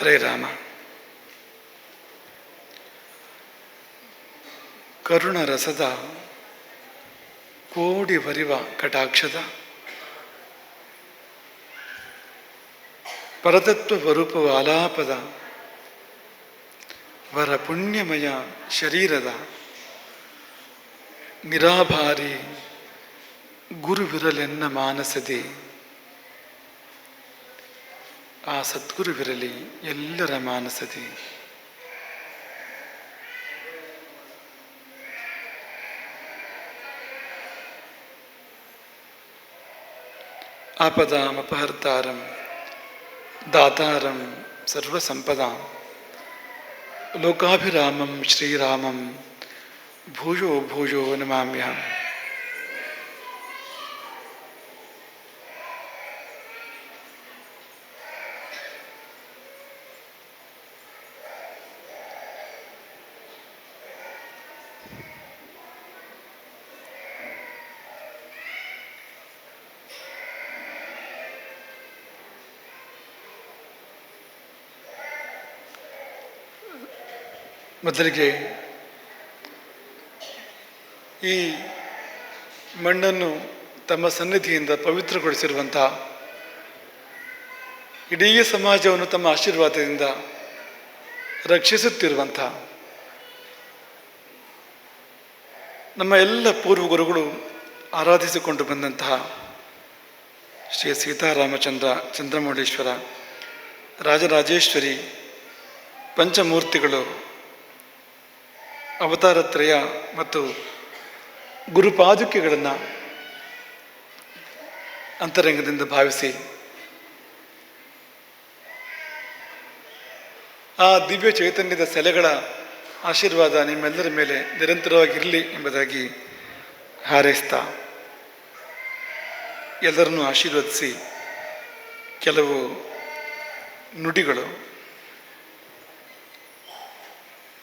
ಹರೇ ರಾಮ. ಕರುಣ ರಸದ ಕೋಡಿ ಬರಿವ ಕಟಾಕ್ಷದ ಪರತತ್ವ ಸ್ವರೂಪವ ಆಲಾಪದ ವರ ಪುಣ್ಯಮಯ ಶರೀರದ ನಿರಾಭಾರಿ ಗುರುವಿರಲೆನ್ನ ಮಾನಸದೆ. ಆ ಸದ್ಗುರುವಿರಲಿ ಎಲ್ಲರ ಮಾನಸದಿ ಆಪದಾಮಪಹರ್ತಾರಂ ದಾತಾರಂ ಸರ್ವಸಂಪದಾಂ ಲೋಕಾಭಿರಾಮಂ ಶ್ರೀರಾಮಂ ಭೂಯೋ ಭೂಯೋ ನಮಾಮ್ಯಹಂ ಮೊದಲಿಗೆ ಈ ಮಣ್ಣನ್ನು ತಮ್ಮ ಸನ್ನಿಧಿಯಿಂದ ಪವಿತ್ರಗೊಳಿಸಿರುವಂತಹ ಇಡೀ ಸಮಾಜವನ್ನು ತಮ್ಮ ಆಶೀರ್ವಾದದಿಂದ ರಕ್ಷಿಸುತ್ತಿರುವಂಥ ನಮ್ಮ ಎಲ್ಲ ಪೂರ್ವ ಗುರುಗಳು ಆರಾಧಿಸಿಕೊಂಡು ಬಂದಂತಹ ಶ್ರೀ ಸೀತಾರಾಮಚಂದ್ರ ಚಂದ್ರಮೌಳೇಶ್ವರ, ರಾಜರಾಜೇಶ್ವರಿ, ಪಂಚಮೂರ್ತಿಗಳು ಅವತಾರತ್ರಯ ಮತ್ತು ಗುರುಪಾದುಕೆಗಳನ್ನು ಅಂತರಂಗದಿಂದ ಭಾವಿಸಿ. ಆ ದಿವ್ಯ ಚೈತನ್ಯದ ಸೆಲೆಗಳ ಆಶೀರ್ವಾದ ನಿಮ್ಮೆಲ್ಲರ ಮೇಲೆ ನಿರಂತರವಾಗಿರಲಿ ಎಂಬುದಾಗಿ ಹಾರೈಸ್ತಾ ಎಲ್ಲರನ್ನೂ ಆಶೀರ್ವದಿಸಿ ಕೆಲವು ನುಡಿಗಳು.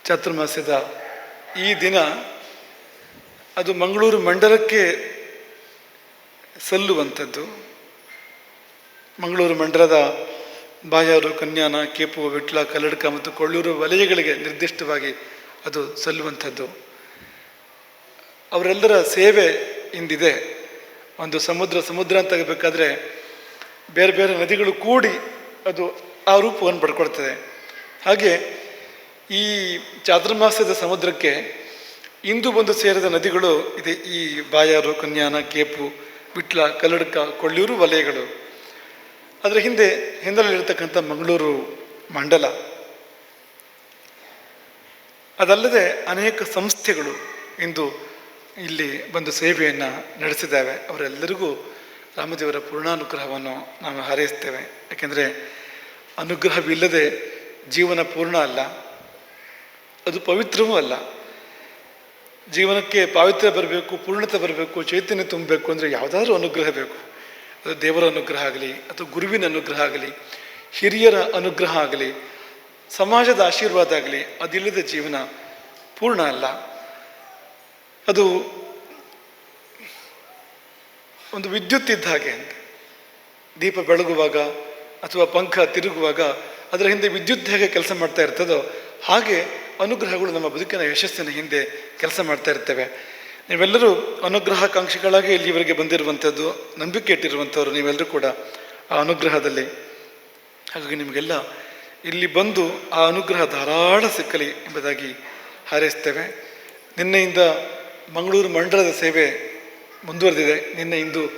ಚಾತುರ್ಮಾಸ್ಯದ ಈ ದಿನ ಅದು ಮಂಗಳೂರು ಮಂಡಲಕ್ಕೆ ಸಲ್ಲುವಂಥದ್ದು. ಮಂಗಳೂರು ಮಂಡಲದ ಬಾಯಾರು, ಕನ್ಯಾನ, ಕೇಪು, ವಿಟ್ಲ, ಕಲ್ಲಡ್ಕ ಮತ್ತು ಕೊಳ್ಳೂರು ವಲಯಗಳಿಗೆ ನಿರ್ದಿಷ್ಟವಾಗಿ ಅದು ಸಲ್ಲುವಂಥದ್ದು. ಅವರೆಲ್ಲರ ಸೇವೆ ಇಂದಿದೆ. ಒಂದು ಸಮುದ್ರ ಸಮುದ್ರ ಅಂತ ಆಗಬೇಕಾದ್ರೆ ಬೇರೆ ಬೇರೆ ನದಿಗಳು ಕೂಡಿ ಅದು ಆ ರೂಪವನ್ನು ಪಡ್ಕೊಳ್ತದೆ. ಹಾಗೆ ಈ ಚಾತುರ್ಮಾಸದ ಸಮುದ್ರಕ್ಕೆ ಇಂದು ಬಂದು ಸೇರಿದ ನದಿಗಳು ಇದೆ. ಈ ಬಾಯಾರು, ಕನ್ಯಾನ, ಕೇಪು, ವಿಟ್ಲ, ಕಲ್ಲಡ್ಕ, ಕೊಳ್ಳೂರು ವಲಯಗಳು. ಅದರ ಹಿಂದೆ ಹಿಂದಲಲ್ಲಿರ್ತಕ್ಕಂಥ ಮಂಗಳೂರು ಮಂಡಲ. ಅದಲ್ಲದೆ ಅನೇಕ ಸಂಸ್ಥೆಗಳು ಇಂದು ಇಲ್ಲಿ ಬಂದು ಸೇವೆಯನ್ನು ನಡೆಸಿದ್ದಾವೆ. ಅವರೆಲ್ಲರಿಗೂ ರಾಮದೇವರ ಪೂರ್ಣಾನುಗ್ರಹವನ್ನು ನಾವು ಹಾರೈಸ್ತೇವೆ. ಯಾಕೆಂದರೆ ಅನುಗ್ರಹವಿಲ್ಲದೆ ಜೀವನ ಪೂರ್ಣ ಅಲ್ಲ. ಅದು ಪವಿತ್ರವೂ ಅಲ್ಲ. ಜೀವನಕ್ಕೆ ಪಾವಿತ್ರ್ಯ ಬರಬೇಕು, ಪೂರ್ಣತೆ ಬರಬೇಕು, ಚೈತನ್ಯ ತುಂಬಬೇಕು ಅಂದರೆ ಯಾವುದಾದ್ರೂ ಅನುಗ್ರಹ ಬೇಕು. ಅದು ದೇವರ ಅನುಗ್ರಹ ಆಗಲಿ, ಅಥವಾ ಗುರುವಿನ ಅನುಗ್ರಹ ಆಗಲಿ, ಹಿರಿಯರ ಅನುಗ್ರಹ ಆಗಲಿ, ಸಮಾಜದ ಆಶೀರ್ವಾದ ಆಗಲಿ, ಅದಿಲ್ಲದ ಜೀವನ ಪೂರ್ಣ ಅಲ್ಲ. ಅದು ಒಂದು ವಿದ್ಯುತ್ ಇದ್ದ ಹಾಗೆ ಅಂತ. ದೀಪ ಬೆಳಗುವಾಗ ಅಥವಾ ಪಂಖ ತಿರುಗುವಾಗ ಅದರ ಹಿಂದೆ ವಿದ್ಯುತ್ ಹೇಗೆ ಕೆಲಸ ಮಾಡ್ತಾ ಇರ್ತದೋ ಹಾಗೆ ಅನುಗ್ರಹಗಳು ನಮ್ಮ ಬದುಕಿನ ಯಶಸ್ಸಿನ ಹಿಂದೆ ಕೆಲಸ ಮಾಡ್ತಾ ಇರ್ತೇವೆ. ನೀವೆಲ್ಲರೂ ಅನುಗ್ರಹಾಕಾಂಕ್ಷಿಗಳಾಗಿ ಇಲ್ಲಿವರೆಗೆ ಬಂದಿರುವಂಥದ್ದು, ನಂಬಿಕೆ ಇಟ್ಟಿರುವಂಥವ್ರು ನೀವೆಲ್ಲರೂ ಕೂಡ ಆ ಅನುಗ್ರಹದಲ್ಲಿ. ಹಾಗಾಗಿ ನಿಮಗೆಲ್ಲ ಇಲ್ಲಿ ಬಂದು ಆ ಅನುಗ್ರಹ ಧಾರಾಳ ಸಿಕ್ಕಲಿ ಎಂಬುದಾಗಿ ಹಾರೈಸ್ತೇವೆ. ನಿನ್ನೆಯಿಂದ ಮಂಗಳೂರು ಮಂಡಲದ ಸೇವೆ ಮುಂದುವರೆದಿದೆ. ನಿನ್ನೆ ಇಂದು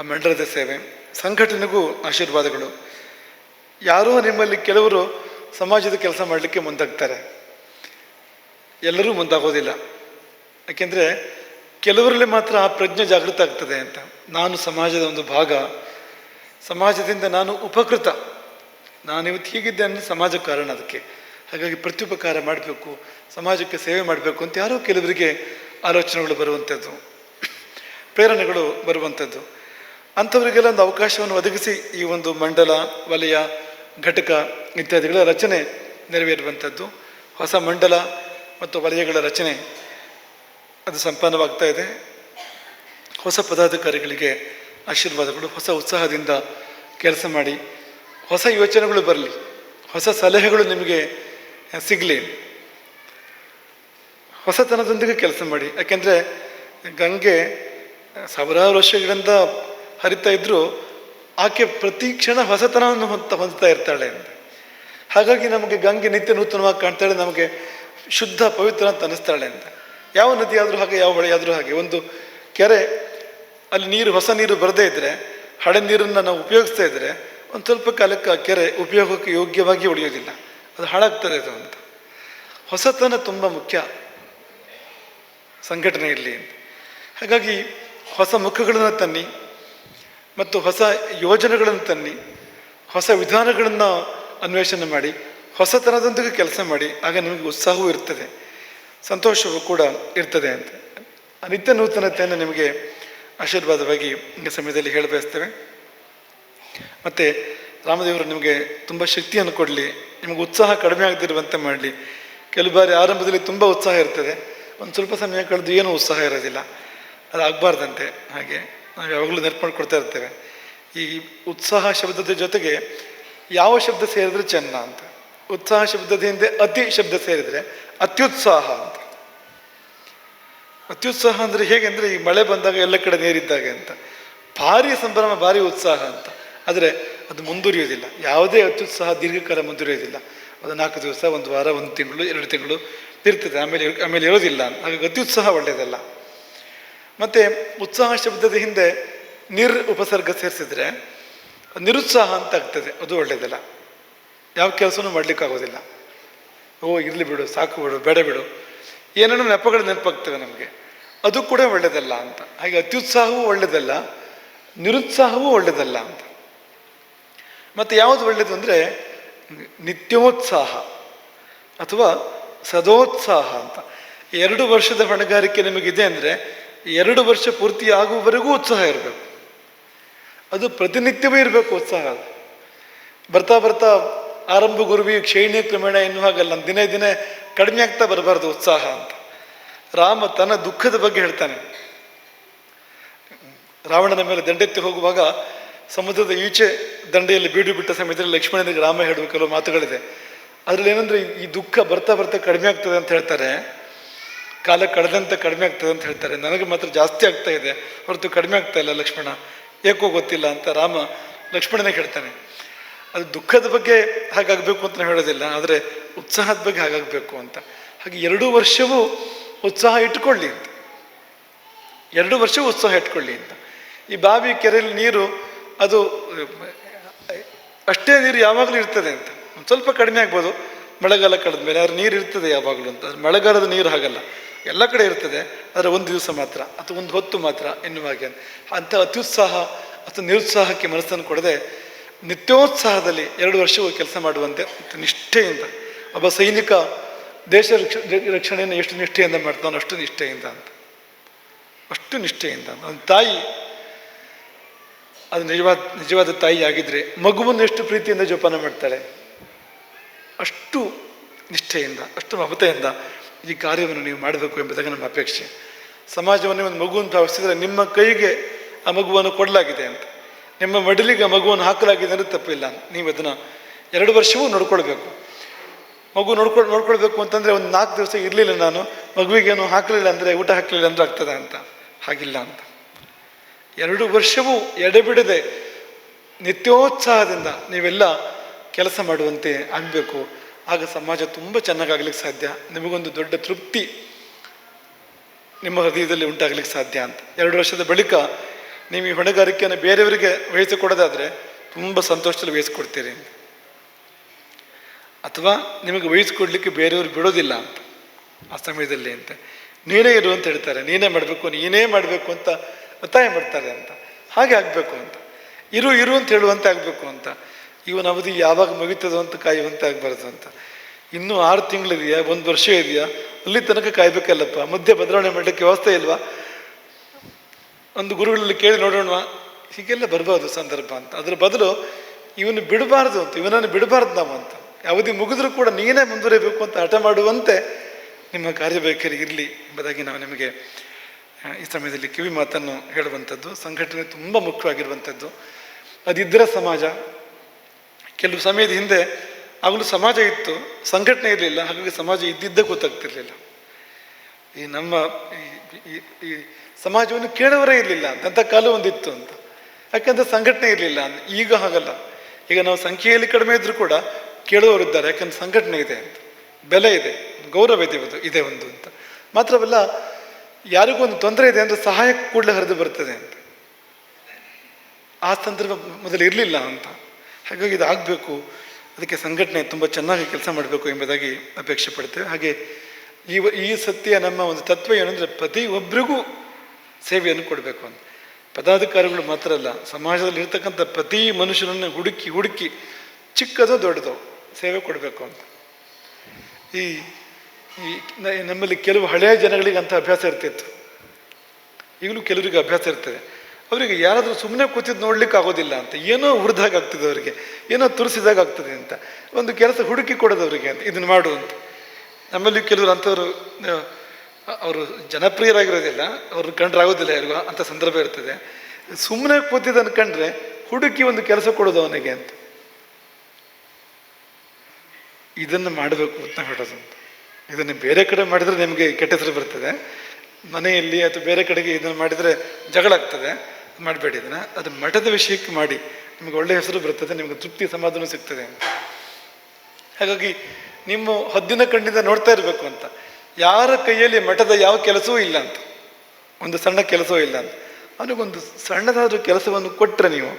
ಆ ಮಂಡಲದ ಸೇವೆ. ಸಂಘಟನೆಗೂ ಆಶೀರ್ವಾದಗಳು. ಯಾರೋ ನಿಮ್ಮಲ್ಲಿ ಕೆಲವರು ಸಮಾಜದ ಕೆಲಸ ಮಾಡಲಿಕ್ಕೆ ಮುಂದಾಗ್ತಾರೆ. ಎಲ್ಲರೂ ಮುಂದಾಗೋದಿಲ್ಲ. ಯಾಕೆಂದರೆ ಕೆಲವರಲ್ಲಿ ಮಾತ್ರ ಆ ಪ್ರಜ್ಞೆ ಜಾಗೃತ ಆಗ್ತದೆ ಅಂತ. ನಾನು ಸಮಾಜದ ಒಂದು ಭಾಗ. ಸಮಾಜದಿಂದ ನಾನು ಉಪಕೃತ. ನಾನು ಇವತ್ತು ಹೀಗಿದ್ದೆ ಅನ್ನೋ ಸಮಾಜ ಕಾರಣ ಅದಕ್ಕೆ. ಹಾಗಾಗಿ ಪ್ರತ್ಯುಪಕಾರ ಮಾಡಬೇಕು, ಸಮಾಜಕ್ಕೆ ಸೇವೆ ಮಾಡಬೇಕು ಅಂತ ಯಾರೋ ಕೆಲವರಿಗೆ ಆಲೋಚನೆಗಳು ಬರುವಂಥದ್ದು. ಪ್ರೇರಣೆಗಳು ಬರುವಂಥದ್ದು. ಅಂಥವರಿಗೆಲ್ಲ ಒಂದು ಅವಕಾಶವನ್ನು ಒದಗಿಸಿ ಈ ಒಂದು ಮಂಡಲ, ವಲಯ, ಘಟಕ ಇತ್ಯಾದಿಗಳ ರಚನೆ ನೆರವೇರುವಂಥದ್ದು. ಹೊಸ ಮಂಡಲ ಮತ್ತು ವಲಯಗಳ ರಚನೆ ಅದು ಸಂಪನ್ನವಾಗ್ತಾ ಇದೆ. ಹೊಸ ಪದಾಧಿಕಾರಿಗಳಿಗೆ ಆಶೀರ್ವಾದಗಳು, ಹೊಸ ಉತ್ಸಾಹದಿಂದ ಕೆಲಸ ಮಾಡಿ, ಹೊಸ ಯೋಚನೆಗಳು ಬರಲಿ, ಹೊಸ ಸಲಹೆಗಳು ನಿಮಗೆ ಸಿಗಲಿ. ಹೊಸತನದೊಂದಿಗೆ ಕೆಲಸ ಮಾಡಿ, ಯಾಕೆಂದರೆ ಗಂಗೆ ಸಾವಿರಾರು ವರ್ಷಗಳಿಂದ ಹರಿತಾ ಇದ್ದರೂ ಆಕೆ ಪ್ರತಿ ಕ್ಷಣ ಹೊಸತನವನ್ನು ಹೊಂತ ಹೊಂದ್ತಾ ಇರ್ತಾಳೆ ಹಾಗಾಗಿ ನಮಗೆ ಗಂಗೆ ನಿತ್ಯ ನೂತನವಾಗಿ ಕಾಣ್ತಾಳೆ, ನಮಗೆ ಶುದ್ಧ ಪವಿತ್ರ ಅಂತ ಅನ್ನಿಸ್ತಾಳೆ ಅಂತ. ಯಾವ ನದಿಯಾದರೂ ಹಾಗೆ, ಯಾವ ಹೊಳೆಯಾದರೂ ಹಾಗೆ, ಒಂದು ಕೆರೆ, ಅಲ್ಲಿ ನೀರು, ಹೊಸ ನೀರು ಬರದೇ ಇದ್ದರೆ ಹಳೆ ನೀರನ್ನು ನಾವು ಉಪಯೋಗಿಸ್ತಾ ಇದ್ದರೆ ಒಂದು ಸ್ವಲ್ಪ ಕಾಲಕ್ಕೆ ಆ ಕೆರೆ ಉಪಯೋಗಕ್ಕೆ ಯೋಗ್ಯವಾಗಿ ಉಳಿಯೋದಿಲ್ಲ. ಅದು ಹಾಳಾಗ್ತದೆ ಅದು ಅಂತ. ಹೊಸತನ ತುಂಬ ಮುಖ್ಯ ಸಂಘಟನೆ ಇರಲಿ ಹಾಗಾಗಿ ಹೊಸ ಮುಖಗಳನ್ನು ತನ್ನಿ, ಮತ್ತು ಹೊಸ ಯೋಜನೆಗಳನ್ನು ತನ್ನಿ, ಹೊಸ ವಿಧಾನಗಳನ್ನು ಅನ್ವೇಷಣೆ ಮಾಡಿ ಹೊಸತನದೊಂದಿಗೆ ಕೆಲಸ ಮಾಡಿ, ಆಗ ನಿಮಗೆ ಉತ್ಸಾಹವೂ ಇರ್ತದೆ, ಸಂತೋಷವೂ ಕೂಡ ಇರ್ತದೆ ಅಂತ. ನಿತ್ಯ ನೂತನತೆಯನ್ನು ನಿಮಗೆ ಆಶೀರ್ವಾದವಾಗಿ ಈ ಸಮಯದಲ್ಲಿ ಹೇಳ ಬಯಸ್ತೇವೆ. ಮತ್ತು ರಾಮದೇವರು ನಿಮಗೆ ತುಂಬ ಶಕ್ತಿಯನ್ನು ಕೊಡಲಿ, ನಿಮಗೆ ಉತ್ಸಾಹ ಕಡಿಮೆ ಆಗದಿರುವಂತೆ ಮಾಡಲಿ. ಕೆಲವು ಬಾರಿ ಆರಂಭದಲ್ಲಿ ತುಂಬ ಉತ್ಸಾಹ ಇರ್ತದೆ, ಒಂದು ಸ್ವಲ್ಪ ಸಮಯ ಕಳೆದು ಏನೂ ಉತ್ಸಾಹ ಇರೋದಿಲ್ಲ. ಅದು ಆಗಬಾರ್ದಂತೆ, ಹಾಗೆ ನಾವು ಯಾವಾಗಲೂ ನೆನಪು ಮಾಡಿಕೊಡ್ತಾ ಇರ್ತೇವೆ. ಈ ಉತ್ಸಾಹ ಶಬ್ದದ ಜೊತೆಗೆ ಯಾವ ಶಬ್ದ ಸೇರಿದ್ರೆ ಚೆನ್ನ ಅಂತ. ಉತ್ಸಾಹ ಶಬ್ದದ ಹಿಂದೆ ಅತಿ ಶಬ್ದ ಸೇರಿದರೆ ಅತ್ಯುತ್ಸಾಹ ಅಂತ. ಅತ್ಯುತ್ಸಾಹ ಅಂದರೆ ಹೇಗೆ ಅಂದರೆ ಈ ಮಳೆ ಬಂದಾಗ ಎಲ್ಲ ಕಡೆ ನೀರಿದ್ದಾಗ ಅಂತ. ಭಾರಿ ಸಂಭ್ರಮ, ಭಾರಿ ಉತ್ಸಾಹ ಅಂತ. ಆದರೆ ಅದು ಮುಂದುವರಿಯೋದಿಲ್ಲ ಯಾವುದೇ ಅತ್ಯುತ್ಸಾಹ ದೀರ್ಘಕಾಲ ಮುಂದುವರಿಯೋದಿಲ್ಲ ಅದು ನಾಲ್ಕು ದಿವಸ, ಒಂದು ವಾರ, ಒಂದು ತಿಂಗಳು, ಎರಡು ತಿಂಗಳು ಇರ್ತದೆ. ಆಮೇಲೆ ಆಮೇಲೆ ಇರೋದಿಲ್ಲ. ಹಾಗಾಗಿ ಅತ್ಯುತ್ಸಾಹ ಒಳ್ಳೆಯದಲ್ಲ ಮತ್ತು ಉತ್ಸಾಹ ಶಬ್ದದ ಹಿಂದೆ ನಿರ್ ಉಪಸರ್ಗ ಸೇರಿಸಿದ್ರೆ ನಿರುತ್ಸಾಹ ಅಂತ ಆಗ್ತದೆ. ಅದು ಒಳ್ಳೆಯದಲ್ಲ ಯಾವ ಕೆಲಸನೂ ಮಾಡಲಿಕ್ಕಾಗೋದಿಲ್ಲ. ಓ, ಇರಲಿ ಬಿಡು, ಸಾಕು ಬಿಡು, ಬೇಡ ಬಿಡು. ಏನೇನೋ ನೆಪಗಳು ನೆನಪಾಗ್ತವೆ ನಮಗೆ. ಅದು ಕೂಡ ಒಳ್ಳೆಯದಲ್ಲ ಅಂತ. ಹಾಗೆ ಅತ್ಯುತ್ಸಾಹವೂ ಒಳ್ಳೆಯದಲ್ಲ ನಿರುತ್ಸಾಹವೂ ಒಳ್ಳೆಯದಲ್ಲ ಅಂತ. ಮತ್ತು ಯಾವುದು ಒಳ್ಳೆಯದು ಅಂದರೆ, ನಿತ್ಯೋತ್ಸಾಹ ಅಥವಾ ಸದೋತ್ಸಾಹ ಅಂತ. ಎರಡು ವರ್ಷದ ಹೊಣೆಗಾರಿಕೆ ನಿಮಗಿದೆ ಅಂದರೆ, ಎರಡು ವರ್ಷ ಪೂರ್ತಿ ಆಗುವವರೆಗೂ ಉತ್ಸಾಹ ಇರಬೇಕು. ಅದು ಪ್ರತಿನಿತ್ಯವೂ ಇರಬೇಕು ಉತ್ಸಾಹ. ಬರ್ತಾ ಬರ್ತಾ ಆರಂಭ ಗುರುವಿ ಕ್ಷೇಣಿ ಕ್ರಮೇಣ ಎನ್ನುವ ಹಾಗಲ್ಲ. ದಿನೇ ದಿನೇ ಕಡಿಮೆ ಆಗ್ತಾ ಬರಬಾರ್ದು ಉತ್ಸಾಹ ಅಂತ. ರಾಮ ತನ್ನ ದುಃಖದ ಬಗ್ಗೆ ಹೇಳ್ತಾನೆ. ರಾವಣನ ಮೇಲೆ ದಂಡೆತ್ತಿ ಹೋಗುವಾಗ ಸಮುದ್ರದ ಈಚೆ ದಂಡೆಯಲ್ಲಿ ಬೀಡು ಬಿಟ್ಟ ಸಮಯದಲ್ಲಿ ಲಕ್ಷ್ಮಣನಿಗೆ ರಾಮ ಹೇಳುವ ಕೆಲವು ಮಾತುಗಳಿದೆ. ಅದರಲ್ಲಿ ಏನಂದ್ರೆ ಈ- ದುಃಖ ಬರ್ತಾ ಬರ್ತಾ ಕಡಿಮೆ ಆಗ್ತದೆ ಅಂತ ಹೇಳ್ತಾರೆ. ಕಾಲ ಕಳೆದಂತ ಕಡಿಮೆ ಆಗ್ತದೆ ಅಂತ ಹೇಳ್ತಾರೆ. ನನಗೆ ಮಾತ್ರ ಜಾಸ್ತಿ ಆಗ್ತಾ ಇದೆ ಹೊರತು ಕಡಿಮೆ ಆಗ್ತಾ ಇಲ್ಲ ಲಕ್ಷ್ಮಣ. ಏಕೋ ಗೊತ್ತಿಲ್ಲ ಅಂತ ರಾಮ ಲಕ್ಷ್ಮಣನಿಗೆ ಹೇಳ್ತಾನೆ. ಅದು ದುಃಖದ ಬಗ್ಗೆ ಹಾಗಾಗಬೇಕು ಅಂತ ಹೇಳೋದಿಲ್ಲ, ಆದರೆ ಉತ್ಸಾಹದ ಬಗ್ಗೆ ಹಾಗಾಗಬೇಕು ಅಂತ. ಹಾಗೆ ಎರಡೂ ವರ್ಷವೂ ಉತ್ಸಾಹ ಇಟ್ಕೊಳ್ಳಿ ಅಂತ. ಎರಡು ವರ್ಷವೂ ಉತ್ಸಾಹ ಇಟ್ಕೊಳ್ಳಿ ಅಂತ. ಈ ಬಾವಿ ಕೆರೆಯಲ್ಲಿ ನೀರು, ಅದು, ಅಷ್ಟೇ ನೀರು ಯಾವಾಗಲೂ ಇರ್ತದೆ ಅಂತ. ಒಂದು ಸ್ವಲ್ಪ ಕಡಿಮೆ ಆಗ್ಬೋದು, ಮಳೆಗಾಲ ಕಳೆದ ಮೇಲೆ, ಆದ್ರೆ ನೀರು ಇರ್ತದೆ ಯಾವಾಗಲೂ ಅಂತ. ಮಳೆಗಾಲದ ನೀರು ಹಾಗಲ್ಲ. ಎಲ್ಲ ಕಡೆ ಇರ್ತದೆ, ಆದರೆ ಒಂದು ದಿವಸ ಮಾತ್ರ, ಅಥವಾ ಒಂದು ಹೊತ್ತು ಮಾತ್ರ ಎನ್ನುವ ಹಾಗೆ ಅಂಥ ಅತ್ಯುತ್ಸಾಹ ಅಥವಾ ನಿರುತ್ಸಾಹಕ್ಕೆ ಮನಸ್ಸನ್ನು ಕೊಡದೆ ನಿತ್ಯೋತ್ಸಾಹದಲ್ಲಿ ಎರಡು ವರ್ಷವೂ ಕೆಲಸ ಮಾಡುವಂತೆ ನಿಷ್ಠೆಯಿಂದ, ಒಬ್ಬ ಸೈನಿಕ ದೇಶ ರಕ್ಷ ರಕ್ಷಣೆಯನ್ನು ಎಷ್ಟು ನಿಷ್ಠೆಯಿಂದ ಮಾಡ್ತಾನೋ ಅಷ್ಟು ನಿಷ್ಠೆಯಿಂದ ಅಂತ. ಅಷ್ಟು ನಿಷ್ಠೆಯಿಂದ. ಒಂದು ತಾಯಿ, ಅದು ನಿಜವಾದ ನಿಜವಾದ ತಾಯಿ ಆಗಿದ್ರೆ ಮಗುವನ್ನು ಎಷ್ಟು ಪ್ರೀತಿಯಿಂದ ಜೋಪಾನ ಮಾಡ್ತಾಳೆ? ಅಷ್ಟು ನಿಷ್ಠೆಯಿಂದ, ಅಷ್ಟು ಮಮತೆಯಿಂದ ಈ ಕಾರ್ಯವನ್ನು ನೀವು ಮಾಡಬೇಕು ಎಂಬುದಾಗಿ ನಮ್ಮ ಅಪೇಕ್ಷೆ. ಸಮಾಜವನ್ನು ಒಂದು ಮಗುವನ್ನು ಭಾವಿಸಿದರೆ ನಿಮ್ಮ ಕೈಗೆ ಆ ಮಗುವನ್ನು ಕೊಡಲಾಗಿದೆ ಅಂತ. ನಿಮ್ಮ ಮಡಿಲಿಗೆ ಮಗುವನ್ನು ಹಾಕಲಾಗಿದೆ ಅಂದರೆ ತಪ್ಪಿಲ್ಲ. ನೀವು ಅದನ್ನು ಎರಡು ವರ್ಷವೂ ನೋಡ್ಕೊಳ್ಬೇಕು. ಮಗು ನೋಡ್ಕೊ, ನೋಡ್ಕೊಳ್ಬೇಕು ಅಂತಂದರೆ ಒಂದು ನಾಲ್ಕು ದಿವಸ ಇರಲಿಲ್ಲ ನಾನು. ಮಗುವಿಗೇನು ಹಾಕಲಿಲ್ಲ ಅಂದರೆ, ಊಟ ಹಾಕಲಿಲ್ಲ ಅಂದ್ರೆ ಆಗ್ತದೆ ಅಂತ. ಹಾಗಿಲ್ಲ ಅಂತ. ಎರಡು ವರ್ಷವೂ ಎಡೆಬಿಡದೆ ನಿತ್ಯೋತ್ಸಾಹದಿಂದ ನೀವೆಲ್ಲ ಕೆಲಸ ಮಾಡುವಂತೆ ಆಗಬೇಕು. ಆಗ ಸಮಾಜ ತುಂಬ ಚೆನ್ನಾಗಾಗ್ಲಿಕ್ಕೆ ಸಾಧ್ಯ. ನಿಮಗೊಂದು ದೊಡ್ಡ ತೃಪ್ತಿ ನಿಮ್ಮ ಹೃದಯದಲ್ಲಿ ಉಂಟಾಗ್ಲಿಕ್ಕೆ ಸಾಧ್ಯ ಅಂತ. ಎರಡು ವರ್ಷದ ಬಳಿಕ ನೀವು ಈ ಹೊಣೆಗಾರಿಕೆಯನ್ನು ಬೇರೆಯವರಿಗೆ ವಹಿಸಿಕೊಡೋದಾದರೆ ತುಂಬ ಸಂತೋಷದಲ್ಲಿ ವಹಿಸಿಕೊಡ್ತೀರಿ. ಅಥವಾ ನಿಮಗೆ ವಹಿಸ್ಕೊಡ್ಲಿಕ್ಕೆ ಬೇರೆಯವರು ಬಿಡೋದಿಲ್ಲ ಅಂತ, ಆ ಸಮಯದಲ್ಲಿ ಅಂತ. ನೀನೇ ಇರು ಅಂತ ಹೇಳ್ತಾರೆ. ನೀನೇ ಮಾಡಬೇಕು ನೀನೇ ಮಾಡಬೇಕು ಅಂತ ಒತ್ತಾಯ ಮಾಡ್ತಾರೆ ಅಂತ. ಹಾಗೆ ಆಗಬೇಕು ಅಂತ. ಇರು ಇರು ಅಂತ ಹೇಳುವಂತೆ ಆಗಬೇಕು ಅಂತ. ಇವನ ಅವಧಿ ಯಾವಾಗ ಮುಗಿತದೋ ಅಂತ ಕಾಯುವಂತೆ ಆಗಬಾರ್ದು ಅಂತ. ಇನ್ನೂ ಆರು ತಿಂಗಳಿದೆಯಾ? ಒಂದು ವರ್ಷ ಇದೆಯಾ? ಅಲ್ಲಿ ತನಕ ಕಾಯ್ಬೇಕಲ್ಲಪ್ಪ. ಮಧ್ಯೆ ಬದಲಾವಣೆ ಮಾಡಲಿಕ್ಕೆ ವ್ಯವಸ್ಥೆ ಇಲ್ವಾ? ಒಂದು ಗುರುಗಳಲ್ಲಿ ಕೇಳಿ ನೋಡೋಣ ಹೀಗೆಲ್ಲ ಬರಬಾರ್ದು ಸಂದರ್ಭ ಅಂತ. ಅದ್ರ ಬದಲು ಇವನು ಬಿಡಬಾರ್ದು ಅಂತ, ಇವನನ್ನು ಬಿಡಬಾರ್ದು ನಾವು ಅಂತ. ಅವಧಿ ಮುಗಿದ್ರೂ ಕೂಡ ನೀನೇ ಮುಂದುವರಿಬೇಕು ಅಂತ ಹಠ ಮಾಡುವಂತೆ ನಿಮ್ಮ ಕಾರ್ಯವೈಖರಿ ಇರಲಿ ಎಂಬುದಾಗಿ ನಾವು ನಿಮಗೆ ಈ ಸಮಯದಲ್ಲಿ ಕಿವಿ ಮಾತನ್ನು ಹೇಳುವಂಥದ್ದು. ಸಂಘಟನೆ ತುಂಬ ಮುಖ್ಯವಾಗಿರುವಂಥದ್ದು. ಅದಿದ್ದರೆ ಸಮಾಜ. ಕೆಲವು ಸಮಯದ ಹಿಂದೆ ಆಗಲೂ ಸಮಾಜ ಇತ್ತು. ಸಂಘಟನೆ ಇರಲಿಲ್ಲ. ಹಾಗಾಗಿ ಸಮಾಜ ಇದ್ದಿದ್ದ ಗೊತ್ತಾಗ್ತಿರ್ಲಿಲ್ಲ. ಈ ನಮ್ಮ ಈ ಸಮಾಜವನ್ನು ಕೇಳೋರೇ ಇರಲಿಲ್ಲ ಅಂತ. ಕಾಲ ಒಂದಿತ್ತು ಅಂತ. ಯಾಕಂದ್ರೆ ಸಂಘಟನೆ ಇರಲಿಲ್ಲ ಈಗ ಹಾಗಲ್ಲ. ಈಗ ನಾವು ಸಂಖ್ಯೆಯಲ್ಲಿ ಕಡಿಮೆ ಇದ್ರೂ ಕೂಡ ಕೇಳುವವರು ಇದ್ದಾರೆ. ಯಾಕಂದ್ರೆ ಸಂಘಟನೆ ಇದೆ ಅಂತ. ಬೆಲೆ ಇದೆ. ಗೌರವ ಇದೆ ಒಂದು ಇದೆ ಒಂದು ಅಂತ. ಮಾತ್ರವಲ್ಲ, ಯಾರಿಗೂ ಒಂದು ತೊಂದರೆ ಇದೆ ಅಂದರೆ ಸಹಾಯ ಕೂಡಲೇ ಹರಿದು ಬರ್ತದೆ ಅಂತ. ಆ ಸಂದರ್ಭ ಮೊದಲು ಇರಲಿಲ್ಲ ಅಂತ. ಹಾಗಾಗಿ ಇದು ಆಗಬೇಕು. ಅದಕ್ಕೆ ಸಂಘಟನೆ ತುಂಬ ಚೆನ್ನಾಗಿ ಕೆಲಸ ಮಾಡಬೇಕು ಎಂಬುದಾಗಿ ಅಪೇಕ್ಷೆ ಪಡ್ತೇವೆ. ಹಾಗೆ ಈ ಈ ಸತ್ಯ ನಮ್ಮ ಒಂದು ತತ್ವ ಏನಂದರೆ ಪ್ರತಿಯೊಬ್ಬರಿಗೂ ಸೇವೆಯನ್ನು ಕೊಡಬೇಕು ಅಂತ. ಪದಾಧಿಕಾರಿಗಳು ಮಾತ್ರ ಅಲ್ಲ, ಸಮಾಜದಲ್ಲಿ ಇರ್ತಕ್ಕಂಥ ಪ್ರತಿ ಮನುಷ್ಯನನ್ನು ಹುಡುಕಿ ಹುಡುಕಿ ಚಿಕ್ಕದು ದೊಡ್ಡದು ಸೇವೆ ಕೊಡಬೇಕು ಅಂತ. ಈ ಈ ನಮ್ಮಲ್ಲಿ ಕೆಲವು ಹಳೆಯ ಜನಗಳಿಗೆ ಅಂತ ಅಭ್ಯಾಸ ಇರ್ತಿತ್ತು. ಈಗಲೂ ಕೆಲವರಿಗೆ ಅಭ್ಯಾಸ ಇರ್ತದೆ. ಅವರಿಗೆ ಯಾರಾದರೂ ಸುಮ್ಮನೆ ಕೂತಿದ್ದು ನೋಡ್ಲಿಕ್ಕೆ ಆಗೋದಿಲ್ಲ ಅಂತ, ಏನೋ ಹುರಿದಾಗ ಆಗ್ತದೆ ಅವರಿಗೆ, ಏನೋ ತುರಿಸಿದಾಗ ಆಗ್ತದೆ ಅಂತ, ಒಂದು ಕೆಲಸ ಹುಡುಕಿ ಕೊಡೋದು ಅವರಿಗೆ ಅಂತ, ಇದನ್ನು ಮಾಡು ನಮ್ಮಲ್ಲಿ ಕೆಲವರು ಅಂಥವ್ರು ಅವರು ಜನಪ್ರಿಯರಾಗಿರೋದಿಲ್ಲ ಅವ್ರನ್ನ ಕಂಡ್ರೆ ಆಗೋದಿಲ್ಲ ಯಾರಿಗೂ ಅಂಥ ಸಂದರ್ಭ ಇರ್ತದೆ. ಸುಮ್ಮನೆ ಕೂತಿದ್ದನ್ನು ಕಂಡ್ರೆ ಹುಡುಕಿ ಒಂದು ಕೆಲಸ ಕೊಡೋದು ಅವನಿಗೆ ಅಂತ. ಇದನ್ನು ಮಾಡಬೇಕು ಅಂತ ಹೇಳೋದು ಅಂತ. ಇದನ್ನು ಬೇರೆ ಕಡೆ ಮಾಡಿದರೆ ನಿಮಗೆ ಕೆಟ್ಟ ಹೆಸರು ಬರ್ತದೆ. ಮನೆಯಲ್ಲಿ ಅಥವಾ ಬೇರೆ ಕಡೆಗೆ ಇದನ್ನು ಮಾಡಿದರೆ ಜಗಳ ಆಗ್ತದೆ. ಮಾಡಬೇಡಿ ಇದನ್ನು. ಅದು ಮಠದ ವಿಷಯಕ್ಕೆ ಮಾಡಿ. ನಿಮಗೆ ಒಳ್ಳೆಯ ಹೆಸರು ಬರ್ತದೆ, ನಿಮಗೆ ತೃಪ್ತಿ ಸಮಾಧಾನ ಸಿಗ್ತದೆ ಅಂತ. ಹಾಗಾಗಿ ನಿಮ್ಮ ಹದ್ದಿನ ಕಣ್ಣಿಂದ ನೋಡ್ತಾ ಇರಬೇಕು ಅಂತ. ಯಾರ ಕೈಯಲ್ಲಿ ಮಠದ ಯಾವ ಕೆಲಸವೂ ಇಲ್ಲ ಅಂತ. ಒಂದು ಸಣ್ಣ ಕೆಲಸವೂ ಇಲ್ಲ ಅಂತ. ಅವನಿಗೊಂದು ಸಣ್ಣದಾದರೂ ಕೆಲಸವನ್ನು ಕೊಟ್ಟರೆ ನೀವು,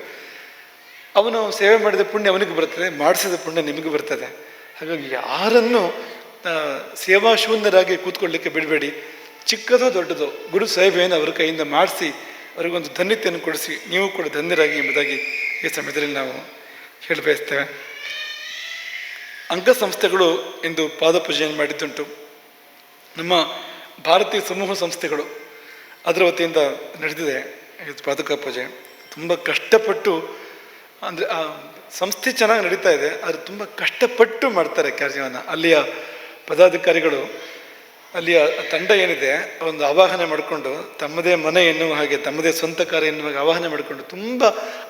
ಅವನು ಸೇವೆ ಮಾಡಿದ ಪುಣ್ಯ ಅವನಿಗೆ ಬರ್ತದೆ, ಮಾಡಿಸಿದ ಪುಣ್ಯ ನಿಮಗೆ ಬರ್ತದೆ. ಹಾಗಾಗಿ ಯಾರನ್ನು ಸೇವಾ ಶೂನ್ಯರಾಗಿ ಕೂತ್ಕೊಳ್ಳಿಕ್ಕೆ ಬಿಡಬೇಡಿ. ಚಿಕ್ಕದೋ ದೊಡ್ಡದೋ, ಗುರು ಸೇವೆಯನ್ನು ಅವರ ಕೈಯಿಂದ ಮಾಡಿಸಿ, ಅವರಿಗೊಂದು ಧನ್ಯತೆಯನ್ನು ಕೊಡಿಸಿ, ನೀವು ಕೂಡ ಧನ್ಯರಾಗಿ ಎಂಬುದಾಗಿ ಈ ಸಮಯದಲ್ಲಿ ನಾವು ಹೇಳಿ ಬಯಸ್ತೇವೆ ಅಂಗಸಂಸ್ಥೆಗಳು ಎಂದು ಪಾದಪೂಜೆಯನ್ನು ಮಾಡಿದ್ದುಂಟು. ನಮ್ಮ ಭಾರತೀಯ ಸಮೂಹ ಸಂಸ್ಥೆಗಳು ಅದರ ವತಿಯಿಂದ ನಡೆದಿದೆ ಪಾದುಕಾ ಪೂಜೆ. ತುಂಬ ಕಷ್ಟಪಟ್ಟು ಅಂದರೆ ಆ ಸಂಸ್ಥೆ ಚೆನ್ನಾಗಿ ನಡೀತಾ ಇದೆ, ಆದರೆ ತುಂಬ ಕಷ್ಟಪಟ್ಟು ಮಾಡ್ತಾರೆ ಕಾರ್ಯವನ್ನು. ಅಲ್ಲಿಯ ಪದಾಧಿಕಾರಿಗಳು, ಅಲ್ಲಿಯ ತಂಡ ಏನಿದೆ, ಒಂದು ಆವಾಹನೆ ಮಾಡಿಕೊಂಡು ತಮ್ಮದೇ ಮನೆ ಎನ್ನುವ ಹಾಗೆ, ತಮ್ಮದೇ ಸ್ವಂತ ಕಾರ್ಯ ಎನ್ನುವ ಹಾಗೆ ಆವಾಹನೆ ಮಾಡಿಕೊಂಡು ತುಂಬ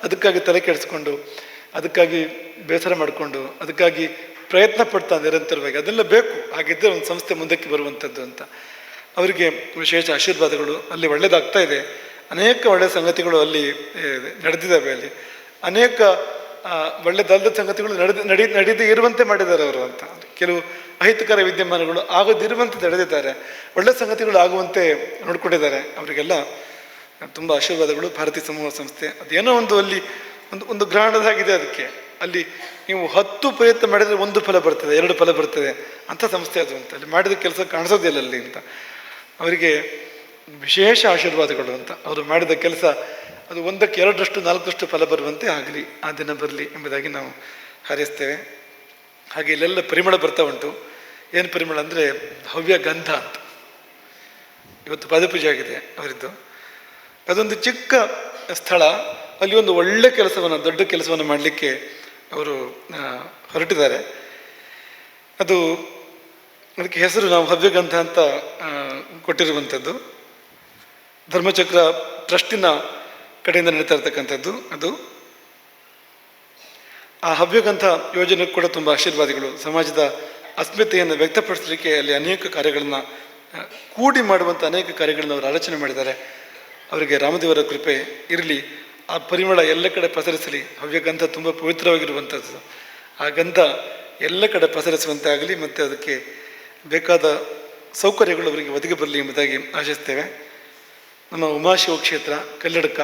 ಅದಕ್ಕಾಗಿ ತಲೆ ಕೆಡಿಸ್ಕೊಂಡು, ಅದಕ್ಕಾಗಿ ಬೇಸರ ಮಾಡಿಕೊಂಡು, ಅದಕ್ಕಾಗಿ ಪ್ರಯತ್ನ ಪಡ್ತಾ ನಿರಂತರವಾಗಿ, ಅದೆಲ್ಲ ಬೇಕು ಹಾಗಿದ್ದರೆ ಒಂದು ಸಂಸ್ಥೆ ಮುಂದಕ್ಕೆ ಬರುವಂಥದ್ದು ಅಂತ. ಅವರಿಗೆ ವಿಶೇಷ ಆಶೀರ್ವಾದಗಳು, ಅಲ್ಲಿ ಒಳ್ಳೆಯದಾಗ್ತಾ ಇದೆ. ಅನೇಕ ಒಳ್ಳೆಯ ಸಂಗತಿಗಳು ಅಲ್ಲಿ ನಡೆದಿದ್ದಾವೆ ಅಲ್ಲಿ. ಅನೇಕ ಒಳ್ಳೆದಲ್ಲದ ಸಂಗತಿಗಳು ನಡೆದು, ನಡಿ, ನಡೆದೇ ಇರುವಂತೆ ಮಾಡಿದ್ದಾರೆ ಅವರು ಅಂತ. ಕೆಲವು ಅಹಿತಕರ ವಿದ್ಯಮಾನಗಳು ಆಗದಿರುವಂತೆ ನಡೆದಿದ್ದಾರೆ. ಒಳ್ಳೆ ಸಂಗತಿಗಳು ಆಗುವಂತೆ ನೋಡಿಕೊಂಡಿದ್ದಾರೆ. ಅವರಿಗೆಲ್ಲ ತುಂಬ ಆಶೀರ್ವಾದಗಳು. ಭಾರತೀಯ ಸಮೂಹ ಸಂಸ್ಥೆ, ಅದೇನೋ ಒಂದು ಅಲ್ಲಿ, ಒಂದು ಒಂದು ಗ್ರಹಣದಾಗಿದೆ ಅದಕ್ಕೆ. ಅಲ್ಲಿ ನೀವು ಹತ್ತು ಪ್ರಯತ್ನ ಮಾಡಿದರೆ ಒಂದು ಫಲ ಬರ್ತದೆ, ಎರಡು ಫಲ ಬರ್ತದೆ ಅಂಥ ಸಂಸ್ಥೆ ಅದು ಅಂತ ಅಲ್ಲಿ ಮಾಡಿದ ಕೆಲಸ ಕಾಣಿಸೋದಿಲ್ಲ ಅಲ್ಲಿ ಅಂತ. ಅವರಿಗೆ ವಿಶೇಷ ಆಶೀರ್ವಾದಗಳು ಅಂತ. ಅವರು ಮಾಡಿದ ಕೆಲಸ ಅದು ಒಂದಕ್ಕೆ ಎರಡರಷ್ಟು, ನಾಲ್ಕರಷ್ಟು ಫಲ ಬರುವಂತೆ ಆಗಲಿ, ಆ ದಿನ ಬರಲಿ ಎಂಬುದಾಗಿ ನಾವು ಹಾರೈಸ್ತೇವೆ. ಹಾಗೆ ಇಲ್ಲೆಲ್ಲ ಪರಿಮಳ ಬರ್ತಾ ಉಂಟು. ಏನು ಪರಿಮಳ ಅಂದರೆ ಹವ್ಯ ಗಂಧ ಅಂತ. ಇವತ್ತು ಪದಪೂಜೆ ಆಗಿದೆ ಅವರಿದ್ದು. ಅದೊಂದು ಚಿಕ್ಕ ಸ್ಥಳ. ಅಲ್ಲಿ ಒಂದು ಒಳ್ಳೆ ಕೆಲಸವನ್ನು, ದೊಡ್ಡ ಕೆಲಸವನ್ನು ಮಾಡಲಿಕ್ಕೆ ಅವರು ಹೊರಟಿದ್ದಾರೆ. ಅದು ಅದಕ್ಕೆ ಹೆಸರು ನಾವು ಹವ್ಯಗ್ರಂಥ ಅಂತ ಕೊಟ್ಟಿರುವಂಥದ್ದು. ಧರ್ಮಚಕ್ರ ಟ್ರಸ್ಟಿನ ಕಡೆಯಿಂದ ನಡೀತಾ ಇರ್ತಕ್ಕಂಥದ್ದು ಅದು. ಆ ಹವ್ಯಗಂಧ ಯೋಜನೆ ಕೂಡ ತುಂಬ ಆಶೀರ್ವಾದಿಗಳು. ಸಮಾಜದ ಅಸ್ಮಿತೆಯನ್ನು ವ್ಯಕ್ತಪಡಿಸಲಿಕ್ಕೆ ಅಲ್ಲಿ ಅನೇಕ ಕಾರ್ಯಗಳನ್ನು ಕೂಡಿ ಮಾಡುವಂಥ ಅನೇಕ ಕಾರ್ಯಗಳನ್ನು ಅವರು ಆಲೋಚನೆ ಮಾಡಿದ್ದಾರೆ. ಅವರಿಗೆ ರಾಮದೇವರ ಕೃಪೆ ಇರಲಿ. ಆ ಪರಿಮಳ ಎಲ್ಲ ಕಡೆ ಪಸರಿಸಲಿ. ಹವ್ಯಗಂಧ ತುಂಬ ಪವಿತ್ರವಾಗಿರುವಂಥದ್ದು ಆ ಗಂಧ ಎಲ್ಲ ಕಡೆ ಪಸರಿಸುವಂತೆ ಆಗಲಿ ಮತ್ತು ಅದಕ್ಕೆ ಬೇಕಾದ ಸೌಕರ್ಯಗಳು ಅವರಿಗೆ ಒದಗಿ ಬರಲಿ ಎಂಬುದಾಗಿ ಆಶಿಸ್ತೇವೆ. ನಮ್ಮ ಉಮಾಶಿವ ಕ್ಷೇತ್ರ, ಕಲ್ಲಡಕ,